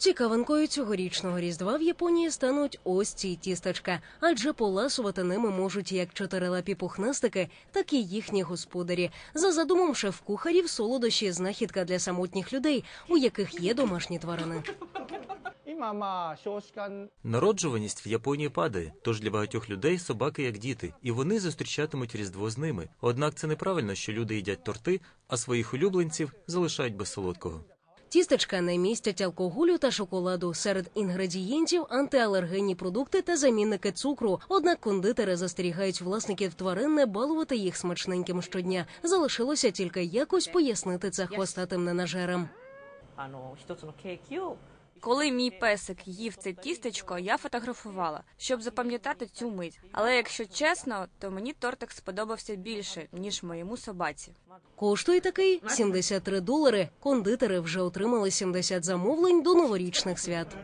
Цікавинкою цьогорічного різдва в Японії стануть ось ці тістечка, адже поласувати ними можуть як чотирилапі пухнастики, так і їхні господарі. За задумом шеф-кухарів солодощі знахідка для самотніх людей, у яких є домашні тварини. Народжуваність в Японії падає, тож для багатьох людей собаки як діти, і вони зустрічатимуть різдво з ними. Однак це неправильно, що люди їдять торти, а своїх улюбленців залишають без солодкого. Тістечка не містять алкоголю та шоколаду. Серед інгредієнтів антиалергенні продукти та замінники цукру. Однак кондитери застерігають власників тварин не балувати їх смачненьким щодня. Залишилося тільки якось пояснити це хвостатим ненажерам. Коли мій песик їв це тістечко, я фотографувала, щоб запам'ятати цю мить. Але якщо чесно, то мені тортик сподобався більше ніж моєму собаці. Коштує такий 73 долари. Кондитери вже отримали 70 замовлень до новорічних свят.